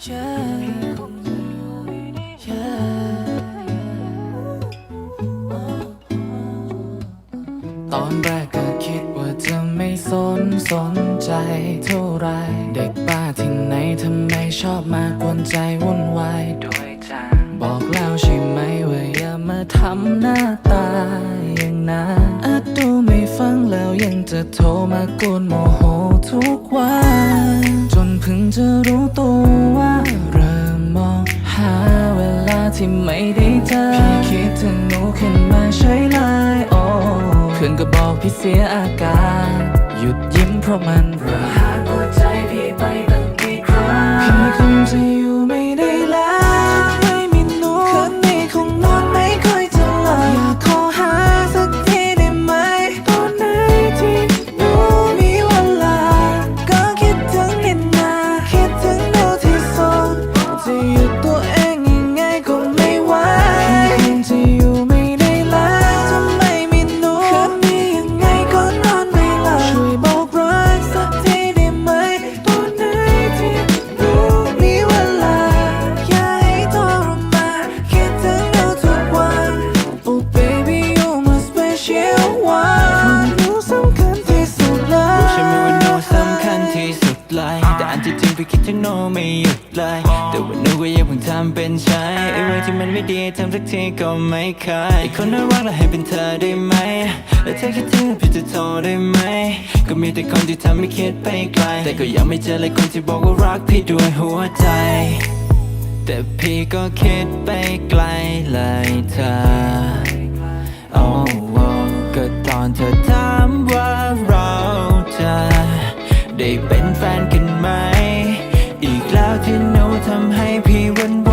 ตอนแรกก็คิดว่าจะไม่สนสนใจเท่าไร เด็กบ้าที่ไหนทำไมชอบมากวนใจวุ่นวายโดยจังบอกแล้วใช่ไหมว่าอย่ามาทำหน้าตาอย่างนั้นอาจดูไม่ฟังแล้วยังจะโทรมากวนโมโหทุกวัน พิ่งจะรู้ตัวว่าเริ่มมองหาเวลาที่ไม่ได้เจอพี่คิดถึงหนูขึ้นมาใช่ไหมโอ้เพื่อนก็บอกพี่เสียอาการ หยุดยิ้มเพราะมันระหากหัวใจพี่ไปตั้งกี่ครั้งพี่คงจะอยู่ special one หนูสำคัญที่สุดเลยใช่ไหมว่าโนสำคัญที่สุดเลย แต่อันที่จริงพี่คิดถึงโนไม่หยุดเลย แต่ว่าโนก็ยังเพิ่งทำเป็นใช้ไอ้เรื่องที่มันไม่ดีทำสักทีก็ไม่เคยไอ้คนน่ารักแล้วให้เป็นเธอได้ไหม แล้วเธอคิดถึงพี่จะโทรได้ไหม ก็มีแต่คนที่ทำให้คิดไปไกล แต่ก็ยังไม่เจอเลยคนที่บอกว่ารักพี่ด้วยหัวใจ แต่พี่ก็คิดไปไกลเลยเธอโทำให้พี่วันว